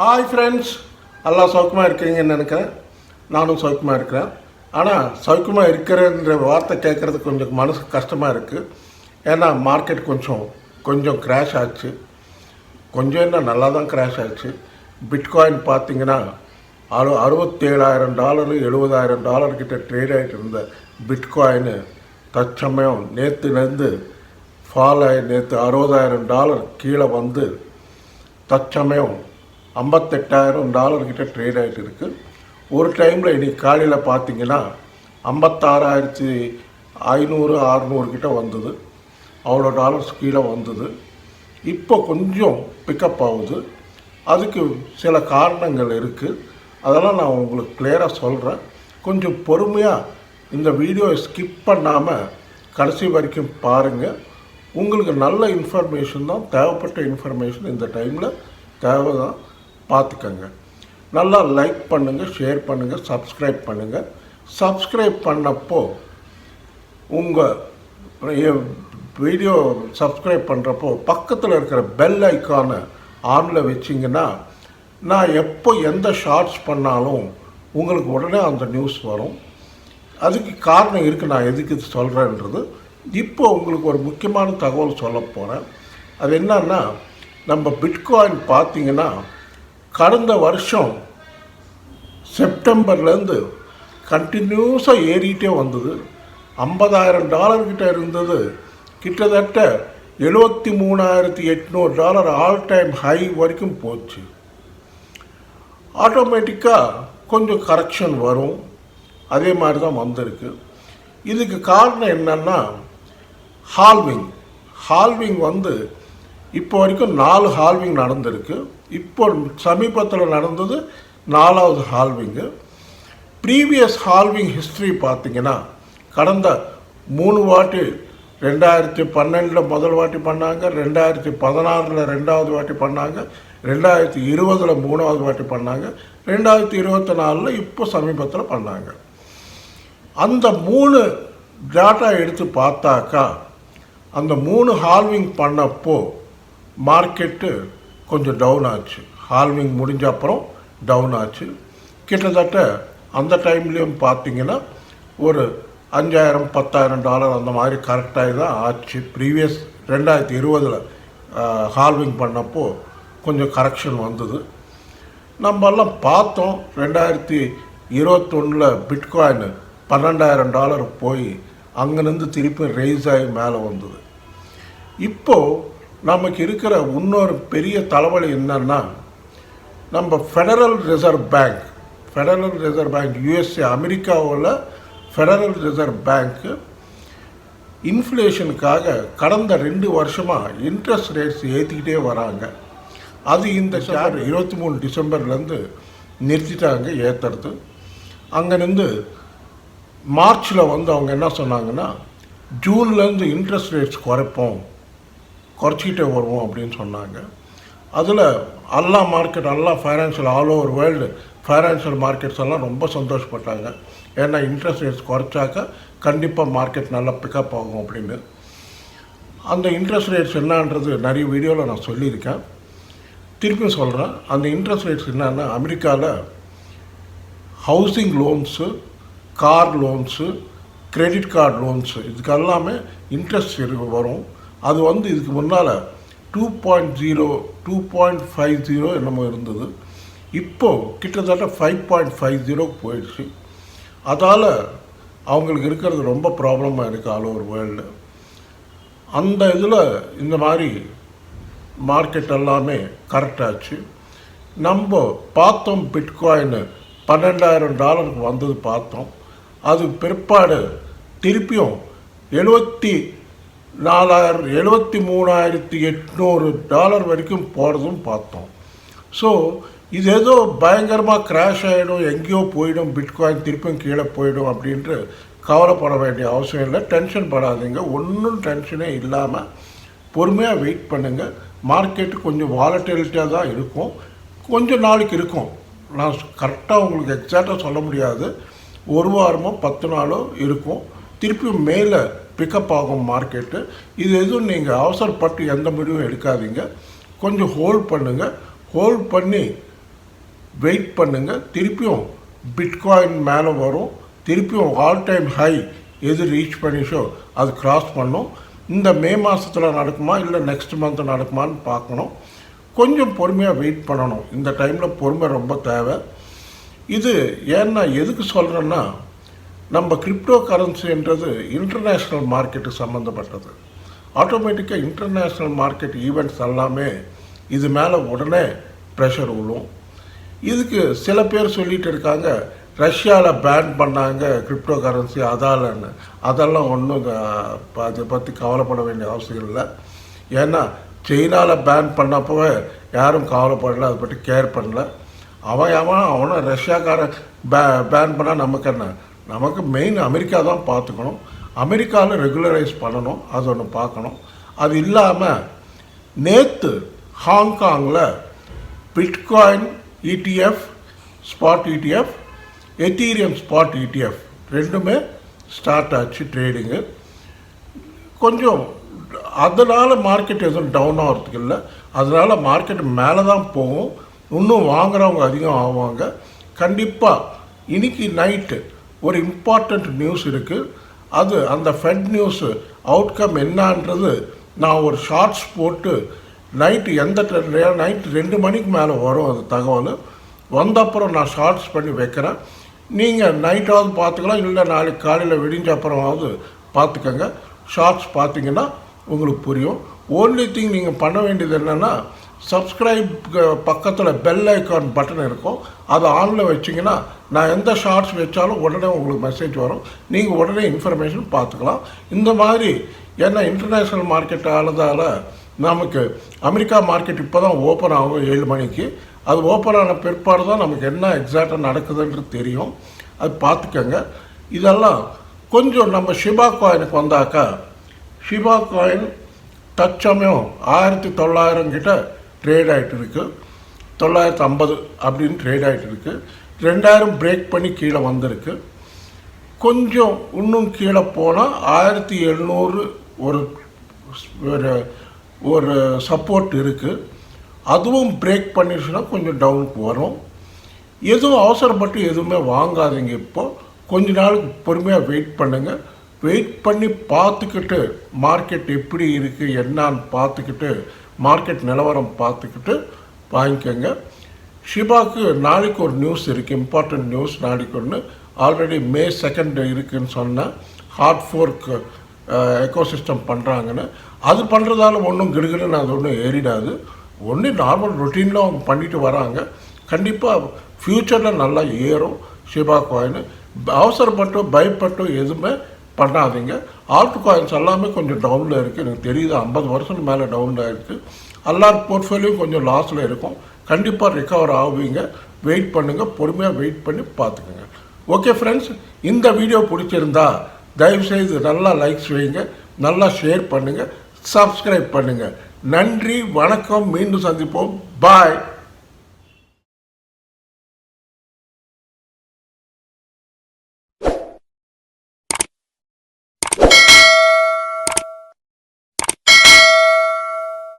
Hi friends எல்லாம் சௌக்கியமாக இருக்கிறீங்கன்னு நினைக்கிறேன். நானும் சௌக்கியமாக இருக்கிறேன். ஆனால் சௌக்கியமாக இருக்கிறேன்ற வார்த்தை கேட்குறது கொஞ்சம் மனசு கஷ்டமாக இருக்குது ஏன்னா மார்க்கெட் கொஞ்சம் கொஞ்சம் கிராஷ் ஆச்சு. கொஞ்சம் என்ன நல்லா தான் கிராஷ் ஆச்சு. பிட்காயின் பார்த்தீங்கன்னா அறு அறுபத்தேழாயிரம் டாலரு எழுபதாயிரம் டாலர் கிட்டே ட்ரேட் ஆகிட்டு இருந்த பிட்காயின் தற்சமயம் நேற்றுலேருந்து ஃபால் ஆகி நேற்று அறுபதாயிரம் டாலர் கீழே வந்து தற்சமயம் ஐம்பத்தெட்டாயிரம் டாலர்கிட்ட ட்ரேட் ஆகிட்டு இருக்குது ஒரு டைமில் இன்னைக்கு காலையில் பார்த்தீங்கன்னா ஐம்பத்தாறாயிரத்தி ஐநூறு அறநூறுக்கிட்ட வந்தது. அவ்வளோ டாலர்ஸ் கீழே வந்தது. இப்போ கொஞ்சம் பிக்கப் ஆகுது. அதுக்கு சில காரணங்கள் இருக்குது அதெல்லாம் நான் உங்களுக்கு கிளியராக சொல்கிறேன் கொஞ்சம் பொறுமையாக இந்த வீடியோவை ஸ்கிப் பண்ணாமல் கடைசி வரைக்கும் பாருங்கள் உங்களுக்கு நல்ல இன்ஃபர்மேஷன் தான் தேவைப்பட்ட இன்ஃபர்மேஷன் இந்த டைமில் தேவை தான் பார்த்துக்கங்க. நல்லா லைக் பண்ணுங்கள் ஷேர் பண்ணுங்கள் சப்ஸ்கிரைப் பண்ணுங்கள் சப்ஸ்கிரைப் பண்ணப்போ உங்கள் வீடியோ சப்ஸ்கிரைப் பண்ணுறப்போ பக்கத்தில் இருக்கிற பெல் ஐக்கானை ஆனில் வச்சிங்கன்னா நான் எப்போ எந்த ஷார்ட்ஸ் பண்ணாலும் உங்களுக்கு உடனே அந்த நியூஸ் வரும். அதுக்கு காரணம் இருக்குது நான் எதுக்கு இது சொல்கிறேன்றது இப்போ உங்களுக்கு ஒரு முக்கியமான தகவல் சொல்ல போகிறேன் அது என்னன்னா நம்ம பிட்காயின் பார்த்தீங்கன்னா கடந்த வருஷம் செப்டம்பர்லேருந்து கண்டினியூஸாக ஏறிட்டே வந்தது. ஐம்பதாயிரம் டாலர் கிட்ட இருந்தது. கிட்டத்தட்ட எழுபத்தி மூணாயிரத்தி எட்நூறு டாலர் ஆல் டைம் ஹை வரைக்கும் போச்சு. ஆட்டோமேட்டிக்காக கொஞ்சம் கரெக்ஷன் வரும். அதே மாதிரி தான் வந்திருக்கு. இதுக்கு காரணம் என்னன்னா ஹால்விங் ஹால்விங் வந்து இப்போ வரைக்கும் நாலு ஹால்விங் நடந்திருக்கு. இப்போ சமீபத்தில் நடந்தது நாலாவது ஹால்விங்கு ப்ரீவியஸ் ஹால்விங் ஹிஸ்ட்ரி பார்த்தீங்கன்னா கடந்த மூணு வாட்டி ரெண்டாயிரத்தி பன்னெண்டில் முதல் வாட்டி பண்ணாங்க ரெண்டாயிரத்தி பதினாறில் ரெண்டாவது வாட்டி பண்ணாங்க ரெண்டாயிரத்தி இருபதில் மூணாவது வாட்டி பண்ணாங்க ரெண்டாயிரத்தி இருபத்தி நாலில் இப்போ சமீபத்தில் பண்ணாங்க. அந்த மூணு டேட்டா எடுத்து பார்த்தாக்கா அந்த மூணு ஹால்விங் பண்ணப்போ மார்க்கெட்டு கொஞ்சம் டவுன் ஆச்சு. ஹால்விங் முடிஞ்ச அப்புறம் டவுன் ஆச்சு. கிட்டத்தட்ட அந்த டைம்லேயும் பார்த்தீங்கன்னா ஒரு அஞ்சாயிரம் பத்தாயிரம் டாலர் அந்த மாதிரி கரெக்டாக தான் ஆச்சு. ப்ரீவியஸ் ரெண்டாயிரத்தி இருபதில் ஹால்விங் பண்ணப்போ கொஞ்சம் கரெக்ஷன் வந்தது. நம்ம எல்லாம் பார்த்தோம் ரெண்டாயிரத்தி இருபத்தொன்னில் பிட்காயின் பன்னெண்டாயிரம் டாலர் போய் அங்கேருந்து திருப்பி ரைஸ் ஆகி மேலே வந்தது. இப்போது நமக்கு இருக்கிற இன்னொரு பெரிய தலைவலி என்னன்னா நம்ம federal reserve bank federal reserve bank USA அமெரிக்காவில் ஃபெடரல் ரிசர்வ் பேங்க்கு இன்ஃப்ளேஷனுக்காக கடந்த ரெண்டு வருஷமாக இன்ட்ரெஸ்ட் ரேட்ஸ் ஏற்றிக்கிட்டே வராங்க. அது இந்த ஷேர் இருபத்தி மூணு டிசம்பர்லேருந்து நிறுத்திட்டாங்க ஏற்றுறது அங்கேருந்து மார்ச்சில் வந்து அவங்க என்ன சொன்னாங்கன்னா ஜூன்லேருந்து இன்ட்ரெஸ்ட் ரேட்ஸ் குறைப்போம். குறைச்சிக்கிட்டே வருவோம் அப்படின்னு சொன்னாங்க. அதில் எல்லா மார்க்கெட் எல்லா financial all over world financial markets எல்லாம் ரொம்ப சந்தோஷப்பட்டாங்க. ஏன்னா இன்ட்ரெஸ்ட் ரேட்ஸ் குறைச்சாக்க கண்டிப்பாக மார்க்கெட் நல்லா பிக்கப் ஆகும் அப்படின்னு. அந்த இன்ட்ரெஸ்ட் ரேட்ஸ் என்னன்றது நிறைய வீடியோவில் நான் சொல்லியிருக்கேன். திருப்பி சொல்கிறேன் அந்த இன்ட்ரெஸ்ட் ரேட்ஸ் என்னென்னா அமெரிக்காவில் housing loans car loans credit card loans இதுக்கு எல்லாமே இன்ட்ரெஸ்ட் வரும். அது வந்து இதுக்கு முன்னால் two point zero two point five zero என்னமோ இருந்தது. இப்போது கிட்டத்தட்ட ஃபைவ் பாயிண்ட் ஃபைவ் ஜீரோக்கு போயிடுச்சு. அதால் அவங்களுக்கு இருக்கிறது ரொம்ப ப்ராப்ளமாக இருக்குது ஆல் ஓவர் வேர்ல்டு. அந்த இதில் இந்த மாதிரி மார்க்கெட் எல்லாமே கரெக்டாச்சு நம்ம பார்த்தோம் பிட்காயின் பன்னெண்டாயிரம் டாலருக்கு வந்தது பார்த்தோம். அது பிற்பாடு திருப்பியும் எழுபத்தி நாலாயிரம் எழுபத்தி மூணாயிரத்தி எட்நூறு டாலர் வரைக்கும் போகிறதும் பார்த்தோம். ஸோ இது ஏதோ பயங்கரமாக கிராஷ் ஆகிடும் எங்கேயோ போயிடும் பிட்காயின் திருப்பியும் கீழே போயிடும் அப்படின்ட்டு கவலைப்பட வேண்டிய அவசியம் இல்லை. டென்ஷன் படாதீங்க. ஒன்றும் டென்ஷனே இல்லாமல் பொறுமையாக வெயிட் பண்ணுங்கள் மார்க்கெட்டு கொஞ்சம் வாலட்டிலிட்டியாக தான் இருக்கும். கொஞ்சம் நாளைக்கு இருக்கும். நான் கரெக்டாக உங்களுக்கு எக்ஸாக்டாக சொல்ல முடியாது. ஒரு வாரமோ பத்து நாளோ இருக்கும். திருப்பியும் மேலே பிக்கப் ஆகும் மார்க்கெட்டு இது எதுவும் நீங்கள் அவசரப்பட்டு எந்த முடிவும் எடுக்காதீங்க. கொஞ்சம் ஹோல்ட் பண்ணுங்கள் ஹோல்ட் பண்ணி வெயிட் பண்ணுங்கள் திருப்பியும் பிட்காயின் மேலே வரும். திருப்பியும் ஆல் டைம் ஹை எது ரீச் பண்ணிச்சோ அது கிராஸ் பண்ணும். இந்த மே மாதத்தில் நடக்குமா? இல்லை நெக்ஸ்ட் மந்த் நடக்குமான்னு பார்க்கணும். கொஞ்சம் பொறுமையாக வெயிட் பண்ணணும். இந்த டைமில் பொறுமை ரொம்ப தேவை. இது ஏன்னா எதுக்கு சொல்கிறேன்னா நம்ம கிரிப்டோ கரன்சின்றது இன்டர்நேஷ்னல் மார்க்கெட்டு சம்மந்தப்பட்டது ஆட்டோமேட்டிக்காக இன்டர்நேஷ்னல் மார்க்கெட் ஈவெண்ட்ஸ் எல்லாமே இது மேலே உடனே ப்ரெஷர் விழும் இதுக்கு சில பேர் சொல்லிட்டு இருக்காங்க ரஷ்யாவில் பேன் பண்ணாங்க கிரிப்டோ கரன்சி அதாலன்னு. அதெல்லாம் ஒன்றும் அதை பற்றி கவலைப்பட வேண்டிய அவசியம் இல்லை. ஏன்னா சைனாவில் பேன் பண்ணப்பவே யாரும் கவலைப்படல அதை பற்றி கேர் பண்ணல. அவன் அவன் அவனை ரஷ்யாக்காரன் பே பேன் பண்ணால் நமக்கு என்ன? நமக்கு மெயின் அமெரிக்கா தான் பார்த்துக்கணும். அமெரிக்காவில் ரெகுலரைஸ் பண்ணணும். அது ஒன்று பார்க்கணும். அது இல்லாமல் நேற்று ஹாங்காங்கில் Bitcoin ETF spot ETF Ethereum spot ETF ரெண்டுமே ஸ்டார்ட் ஆச்சு ட்ரேடிங்கு கொஞ்சம் அதனால் மார்க்கெட் எதுவும் டவுன் ஆகிறதுக்கு இல்லை. அதனால் மார்க்கெட் மேலே தான் போகும். இன்னும் வாங்குகிறவங்க அதிகம் ஆவாங்க. கண்டிப்பாக இன்றைக்கி நைட்டு ஒரு இம்பார்ட்டண்ட் நியூஸ் இருக்குது அது அந்த ஃபெட் நியூஸு அவுட்கம் என்னன்றது நான் ஒரு ஷார்ட்ஸ் போட்டு நைட்டு எந்த நைட்டு ரெண்டு மணிக்கு மேலே வரும் அது தகவல். வந்தப்புறம் நான் ஷார்ட்ஸ் பண்ணி வைக்கிறேன். நீங்கள் நைட்டாவது பார்த்துக்கலாம் இல்லை நாளைக்கு காலையில் விடிஞ்ச அப்புறமாவது பார்த்துக்கோங்க. ஷார்ட்ஸ் பார்த்தீங்கன்னா உங்களுக்கு புரியும். ஓன்லி திங் நீங்கள் பண்ண வேண்டியது என்னென்னா சப்ஸ்கிரைப் பக்கத்தில் பெல் ஐக்கான் பட்டன் இருக்கும். அதை ஆனில் வச்சிங்கன்னா நான் எந்த ஷார்ட்ஸ் வச்சாலும் உடனே உங்களுக்கு மெசேஜ் வரும். நீங்கள் உடனே இன்ஃபர்மேஷன் பார்த்துக்கலாம். இந்த மாதிரி ஏன்னா இன்டர்நேஷ்னல் மார்க்கெட் ஆனதால் நமக்கு அமெரிக்கா மார்க்கெட் இப்போ தான் ஓப்பன் ஆகும் ஏழு மணிக்கு. அது ஓப்பன் ஆன பிற்பாடு தான் நமக்கு என்ன எக்ஸாக்டாக நடக்குதுன்றது தெரியும். அது பார்த்துக்கோங்க. இதெல்லாம் கொஞ்சம் நம்ம ஷிபா காயினுக்கு வந்தாக்கா ஷிபா காயின் தற்சமயம் ஆயிரத்தி தொள்ளாயிரம் கிட்ட ட்ரேட் ஆகிட்டு இருக்குது தொள்ளாயிரத்து ஐம்பது அப்படின்னு ட்ரேட் ஆகிட்டு இருக்குது ரெண்டாயிரம் பிரேக் பண்ணி கீழே வந்திருக்கு. கொஞ்சம் இன்னும் கீழே போனால் ஆயிரத்தி எழுநூறு ஒரு ஒரு ஒரு சப்போர்ட் இருக்குது அதுவும் பிரேக் பண்ணிடுச்சுன்னா கொஞ்சம் டவுனுக்கு வரும். எதுவும் அவசரப்பட்டு எதுவுமே வாங்காதீங்க இப்போ. கொஞ்ச நாளுக்கு பொறுமையாக வெயிட் பண்ணுங்கள் வெயிட் பண்ணி பார்த்துக்கிட்டு மார்க்கெட் எப்படி இருக்குது என்னான்னு பார்த்துக்கிட்டு மார்க்கெட் நிலவரம் பார்த்துக்கிட்டு வாங்கிக்கோங்க. ஷிபாக்கு நாளைக்கு ஒரு நியூஸ் இருக்குது இம்பார்ட்டன்ட் நியூஸ் நாளைக்கு ஒன்று ஆல்ரெடி மே செகண்ட் இருக்குதுன்னு சொன்னால் ஹார்ட் ஃபோர்க் எக்கோசிஸ்டம் பண்ணுறாங்கன்னு அது பண்ணுறதால ஒன்றும் கிடுகிடுன்னு அது ஒன்றும் ஏறிடாது. ஒன்று நார்மல் ரொட்டீனில் அவங்க பண்ணிட்டு வராங்க. கண்டிப்பாக ஃப்யூச்சரில் நல்லா ஏறும் ஷிபா காயின் அவசரப்பட்டோ பயப்பட்டோ எதுவுமே பண்ணாதீங்க. ஆல்ட் காயின்ஸ் எல்லாமே கொஞ்சம் டவுனில் இருக்குது எனக்கு தெரியுது ஐம்பது வருஷம் மேலே டவுனில் இருக்குது எல்லார் போர்ட்ஃபோலியோ கொஞ்சம் லாஸில் இருக்கும். கண்டிப்பாக ரிகவர் ஆவீங்க. வெயிட் பண்ணுங்கள் பொறுமையாக வெயிட் பண்ணி பார்த்துக்குங்க. ஓகே ஃப்ரெண்ட்ஸ் இந்த வீடியோ பிடிச்சிருந்தா தயவுசெய்து நல்லா லைக்ஸ் வைங்க. நல்லா ஷேர் பண்ணுங்கள் சப்ஸ்கிரைப் பண்ணுங்கள் நன்றி. வணக்கம். மீண்டும் சந்திப்போம். பாய்